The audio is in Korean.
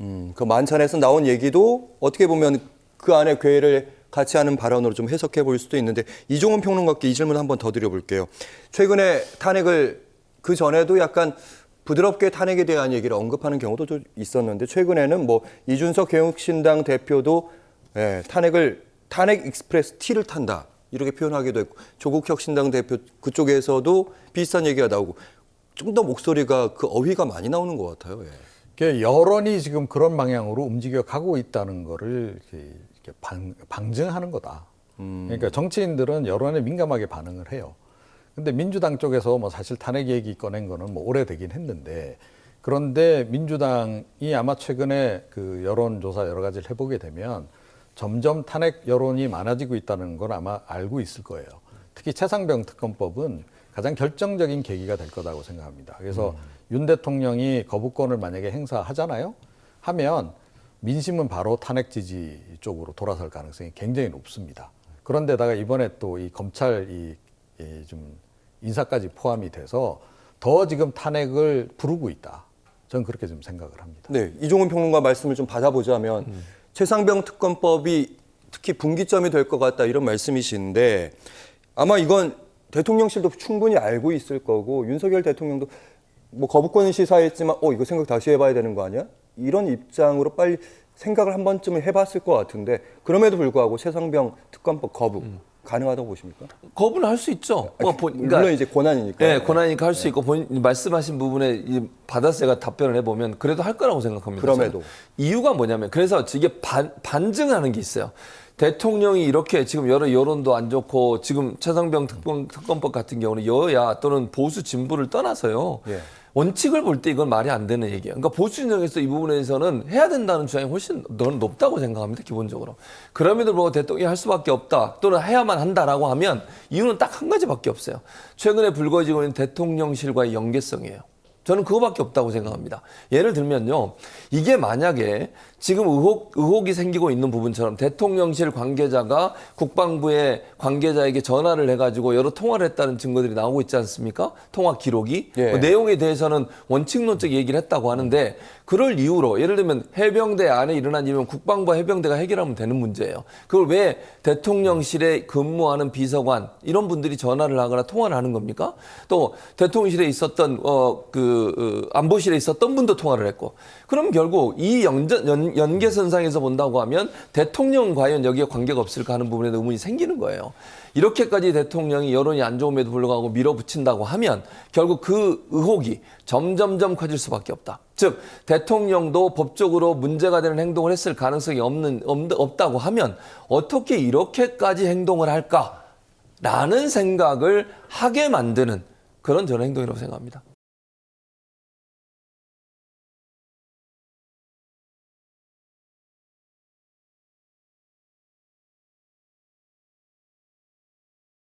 음, 그 만찬에서 나온 얘기도 어떻게 보면 그 안에 괴를 같이 하는 발언으로 좀 해석해 볼 수도 있는데 이종훈 평론가께 이 질문 한 번 더 드려볼게요. 최근에 탄핵을 그 전에도 약간 부드럽게 탄핵에 대한 얘기를 언급하는 경우도 좀 있었는데 최근에는 뭐 이준석 개혁신당 대표도 예, 탄핵을 탄핵 익스프레스 T를 탄다 이렇게 표현하기도 했고 조국 혁신당 대표 그쪽에서도 비슷한 얘기가 나오고 좀 더 목소리가 그 어휘가 많이 나오는 것 같아요. 예. 그 여론이 지금 그런 방향으로 움직여 가고 있다는 거를 이렇게 방, 방증하는 거다. 그러니까 정치인들은 여론에 민감하게 반응을 해요. 근데 민주당 쪽에서 뭐 사실 탄핵 얘기 꺼낸 거는 뭐 오래되긴 했는데 그런데 민주당이 아마 최근에 그 여론조사 여러 가지를 해보게 되면 점점 탄핵 여론이 많아지고 있다는 걸 아마 알고 있을 거예요. 특히 최상병 특검법은 가장 결정적인 계기가 될 거라고 생각합니다. 그래서 윤 대통령이 거부권을 만약에 행사하잖아요. 하면 민심은 바로 탄핵 지지 쪽으로 돌아설 가능성이 굉장히 높습니다. 그런데다가 이번에 또 이 검찰 이, 이 좀 인사까지 포함이 돼서 더 지금 탄핵을 부르고 있다. 저는 그렇게 좀 생각을 합니다. 네, 이종훈 평론가 말씀을 좀 받아보자면 최상병 특검법이 특히 분기점이 될 것 같다 이런 말씀이신데 아마 이건 대통령실도 충분히 알고 있을 거고 윤석열 대통령도 뭐 거부권 시사했지만 어 이거 생각 다시 해봐야 되는 거 아니야? 이런 입장으로 빨리 생각을 한 번쯤은 해봤을 것 같은데 그럼에도 불구하고 최상병 특검법 거부 가능하다고 보십니까? 거부는 할 수 있죠. 뭐 아니, 본- 물론 이제 권한이니까. 네, 권한이니까 할수 있고 본 말씀하신 부분에 이 받았어가 답변을 해보면 그래도 할 거라고 생각합니다. 그럼에도. 저는. 이유가 뭐냐면 그래서 이게 반, 반증하는 게 있어요. 대통령이 이렇게 지금 여러 여론도 안 좋고 지금 최상병 특검, 특검법 같은 경우는 여야 또는 보수 진보를 떠나서요. 예. 원칙을 볼 때 이건 말이 안 되는 얘기예요. 그러니까 보수 진영에서 이 부분에서는 해야 된다는 주장이 훨씬 더 높다고 생각합니다. 기본적으로. 그럼에도 불구하고 대통령이 할 수밖에 없다 또는 해야만 한다라고 하면 이유는 딱 한 가지밖에 없어요. 최근에 불거지고 있는 대통령실과의 연계성이에요. 저는 그거밖에 없다고 생각합니다. 예를 들면요. 이게 만약에 지금 의혹, 의혹이 생기고 있는 부분처럼 대통령실 관계자가 국방부의 관계자에게 전화를 해가지고 여러 통화를 했다는 증거들이 나오고 있지 않습니까? 통화 기록이. 예. 그 내용에 대해서는 원칙론적 얘기를 했다고 하는데 그럴 이유로 예를 들면 해병대 안에 일어난 일은 국방부 해병대가 해결하면 되는 문제예요. 그걸 왜 대통령실에 근무하는 비서관 이런 분들이 전화를 하거나 통화를 하는 겁니까? 또 대통령실에 있었던 어 그 안보실에 있었던 분도 통화를 했고 그럼 결국 이 연전, 연, 연계선상에서 본다고 하면 대통령 과연 여기에 관계가 없을까 하는 부분에 의문이 생기는 거예요. 이렇게까지 대통령이 여론이 안 좋음에도 불구하고 밀어붙인다고 하면 결국 그 의혹이 점점점 커질 수밖에 없다. 즉 대통령도 법적으로 문제가 되는 행동을 했을 가능성이 없는 없, 없다고 하면 어떻게 이렇게까지 행동을 할까라는 생각을 하게 만드는 그런 저는 행동이라고 생각합니다.